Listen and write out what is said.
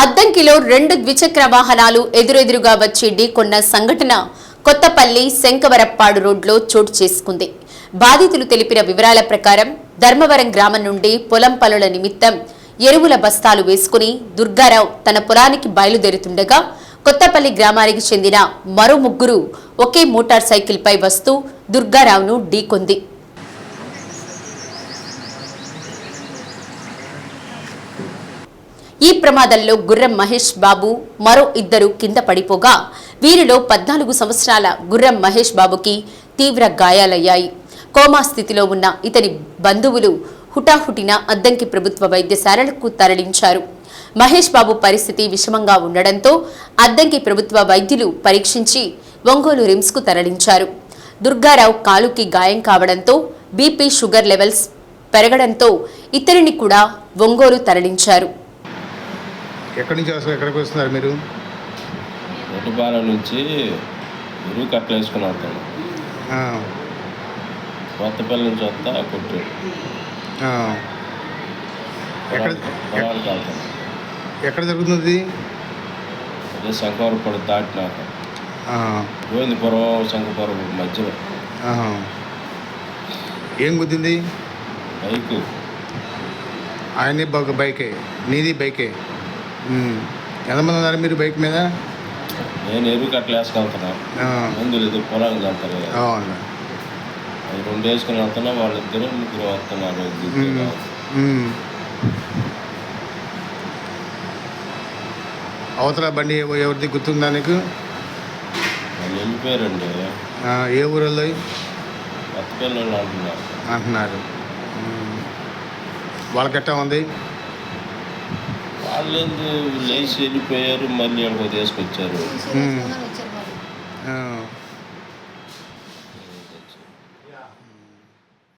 అద్దంకిలో రెండు ద్విచక్ర వాహనాలు ఎదురెదురుగా వచ్చి ఢీకొన్న సంఘటన కొత్తపల్లి శంకవరప్పాడు రోడ్లో చోటు చేసుకుంది. బాధితులు తెలిపిన వివరాల ప్రకారం ధర్మవరం గ్రామం నుండి పొలం పనుల నిమిత్తం ఎరువుల బస్తాలు వేసుకుని దుర్గారావు తన పొలానికి బయలుదేరుతుండగా కొత్తపల్లి గ్రామానికి చెందిన మరో ముగ్గురు ఒకే మోటార్ సైకిల్పై వస్తూ దుర్గారావును ఢీకొంది. ఈ ప్రమాదంలో గుర్రం మహేష్ బాబు మరో ఇద్దరు కింద పడిపోగా వీరిలో పద్నాలుగు సంవత్సరాల గుర్రం మహేష్ బాబుకి తీవ్ర గాయాలయ్యాయి. కోమా స్థితిలో ఉన్న ఇతని బంధువులు హుటాహుటిన అద్దంకి ప్రభుత్వ వైద్యశాలలకు తరలించారు. మహేష్ బాబు పరిస్థితి విషమంగా ఉండడంతో అద్దంకి ప్రభుత్వ వైద్యులు పరీక్షించి ఒంగోలు రిమ్స్కు తరలించారు. దుర్గారావు కాలుకి గాయం కావడంతో బీపీ షుగర్ లెవెల్స్ పెరగడంతో ఇతరిని కూడా ఒంగోలు తరలించారు. ఎక్కడి నుంచి అసలు ఎక్కడికి వస్తున్నారు మీరు? ఒడ్డుపాలెం నుంచి ఇరువు కట్టలు వేసుకుని వస్తాను ఆ, కొత్తపల్లి నుంచి వస్తా కొట్టాడు ఆ. ఎక్కడ ఎక్కడ జరుగుతుంది అదే శంకవరపడి దాటినాక గోవిందపురం శంకపురం మధ్యలో. ఏం గుద్దింది బైక్. ఆయనే బైక్ బైకే. నీది బైకే. ఎంతమంది ఉన్నారు మీరు బైక్ మీద? నేను ఎరువు కట్టలు వేసుకెళ్తున్నా ఆ, మందులు ఇది పొలానికి అవును. అవి రెండు వేసుకుని వెళ్తున్నా వాళ్ళిద్దరు ముగ్గురు వస్తున్నారు. అవతల బండి ఎవ- ఎవరిది గుర్తుందా నీకు? వాళ్ళు వెళ్ళిపోయారండి. ఏ ఊరిలో కొత్తపల్లి వాళ్ళు అంటున్నారు. అంటున్నారు. వాళ్ళకెట్టా ఉంది? వాళ్ళు లేచి వెళ్ళిపోయారు మళ్ళీ అక్కడ తీసుకొచ్చారు.